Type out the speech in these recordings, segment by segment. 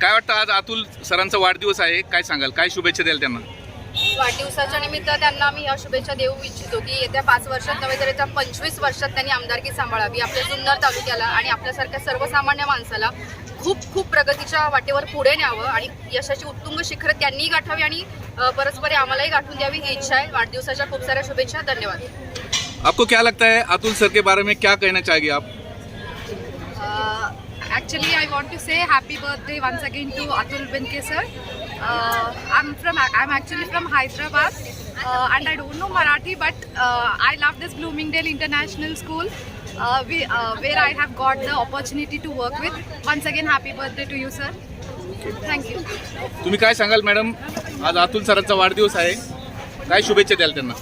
काय वाटतं आज अतुल सरांचा वाढदिवस आहे? काय सांगाल? काय शुभेच्छा द्याल त्यांना? वाढदिवसाच्या निमित्त त्यांना मी या शुभेच्छा देऊ इच्छितो की येत्या पाच वर्षात नव्हे तर येत्या पंचवीस वर्षात त्यांनी आमदारकी सांभाळावी आपल्या जुन्नर तालुक्याला आणि आपल्यासारख्या सर्वसामान्य माणसाला खूप खूप प्रगतीच्या वाटेवर पुढे न्यावं आणि यशाची उत्तुंग शिखर त्यांनीही गाठावी आणि परस्परे आम्हालाही गाठून द्यावी ही इच्छा आहे. वाढदिवसाच्या खूप साऱ्या शुभेच्छा. धन्यवाद. आपको क्या लगता है अतुल सर के बारे में क्या कहना चाहेंगे आप? Uh, actually, I want to say happy birthday once again to Atul Benke sir. Uh, I'm from I'm actually from Hyderabad, uh, and I don't know Marathi, but uh, I love this Bloomingdale International School. Uh, we, uh, where I have got the opportunity to work with. Once again, happy birthday to you, sir. Thank you. तुम्ही काय सांगाल madam आज अतुल सरांचा वाढदिवस आहे काय शुभेच्छा द्याल त्यांना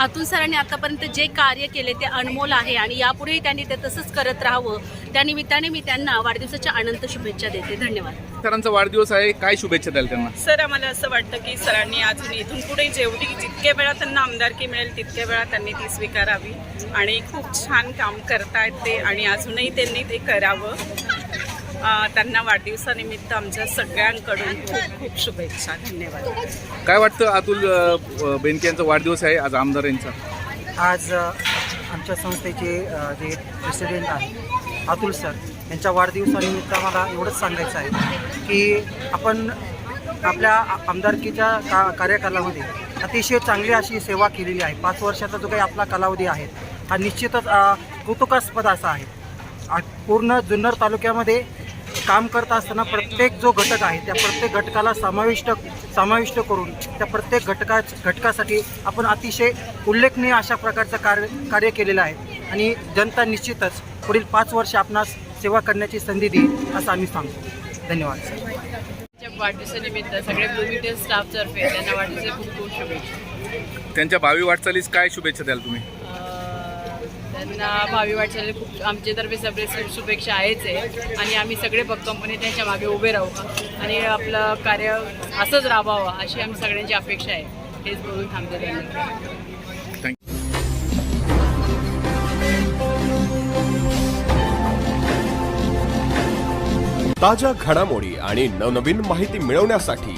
अतुल सरांनी आतापर्यंत जे कार्य केले ते अनमोल आहे आणि यापुढेही त्यांनी ते तसंच करत राहावं. त्या निमित्ताने मी त्यांना वाढदिवसाच्या अनंत शुभेच्छा देते. धन्यवाद. सरांचा वाढदिवस आहे. काय शुभेच्छा द्याल त्यांना? सर आम्हाला असं वाटतं की सरांनी अजून इथून पुढे जेवढी जितक्या वेळा त्यांना आमदारकी मिळेल तितक्या वेळा त्यांनी ती स्वीकारावी. आणि खूप छान काम करतायत ते आणि अजूनही त्यांनी ते करावं. त्यांना वाढदिवसानिमित्त आमच्या सगळ्यांकडून खूप खूप शुभेच्छा धन्यवाद. काय वाटतं अतुल अ, बेनके यांचा वाढदिवस आहे आज आमदार यांचा? आज अ, आमच्या संस्थेचे अ, जे प्रेसिडेंट आहे अतुल सर यांच्या वाढदिवसानिमित्त मला एवढंच सांगायचं आहे की आपण आपल्या आ- आमदारकीच्या का कार्यकालामध्ये अतिशय चांगली अशी सेवा केलेली आहे. पाच वर्षाचा जो काही आपला कालावधी आहे हा निश्चितच अ, कौतुकास्पद असा आहे. आ- पूर्ण जुन्नर तालुक्यामध्ये काम करत असताना प्रत्येक जो घटक आहे त्या प्रत्येक घटकाला समाविष्ट समाविष्ट करून त्या प्रत्येक घटका घटकासाठी आपण अतिशय उल्लेखनीय अशा प्रकारचं कार्य कार्य केलेलं आहे. आणि जनता निश्चितच पुढील पाच वर्ष आपणास सेवा करण्याची संधी देईल असं आम्ही सांगतो. धन्यवाद. त्यांच्या वाढदिवसानिमित्त सगळे ब्लूमिटेल स्टाफतर्फे त्यांना खूप खूप शुभेच्छा. त्यांच्या भावी वाटचालीस काय शुभेच्छा द्याल तुम्ही? त्यांना भावी वाटचाली खूप आमच्यातर्फे सगळे शुभेच्छा आहेच आहे. आणि आम्ही सगळे भक्कमपणे त्यांच्या मागे उभे राहू. आणि आपलं कार्य असंच राबावं अशी आम्ही सगळ्यांची अपेक्षा आहे. हेच बोलून थांबते ताज्या घडामोडी आणि नवनवीन माहिती मिळवण्यासाठी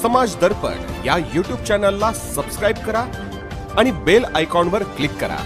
समाज दर्पण या यूट्यूब चॅनलला सबस्क्राईब करा आणि बेल आयकॉनवर क्लिक करा.